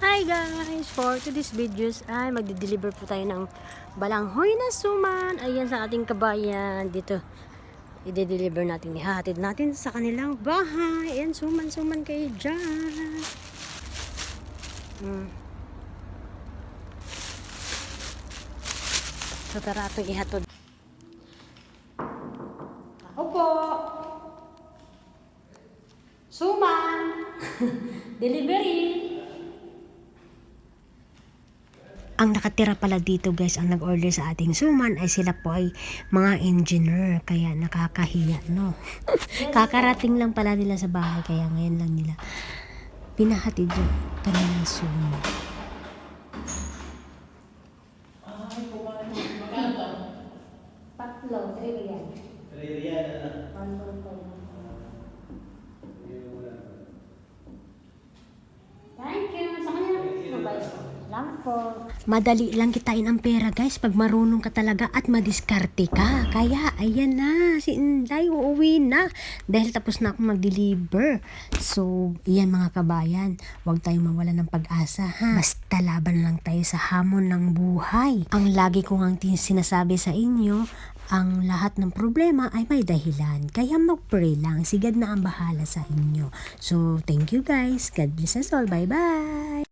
Hi guys! For today's videos ay magde-deliver po tayo ng balanghoy na suman. Ayan sa ating kabayan. Dito i-deliver natin. Ihahatid natin sa kanilang bahay. Ayan, suman-suman kayo dyan. Hmm. So tara itong ihatod. Ako po! Suman! Delivery! Ang nakatira pala dito guys, ang nag-order sa ating suman ay sila po ay mga engineer. Kaya nakakahiya, no? Kakarating lang pala nila sa bahay, kaya ngayon lang nila pinahatid yung kanilang suman. Tatlo, trillion. One point five. Thank you. Sa kanya mabait. Salamat po. Madali lang kitain ang pera guys pag marunong ka talaga at madiskarte ka. Kaya ayan na, si Inday uuwi na. Dahil tapos na akong mag-deliver. So, iyan mga kabayan, huwag tayong mawala ng pag-asa ha. Basta laban lang tayo sa hamon ng buhay. Ang lagi ko ang sinasabi sa inyo, ang lahat ng problema ay may dahilan. Kaya mag-pray lang. Sigad na ang bahala sa inyo. So, thank you guys. God bless us all. Bye-bye.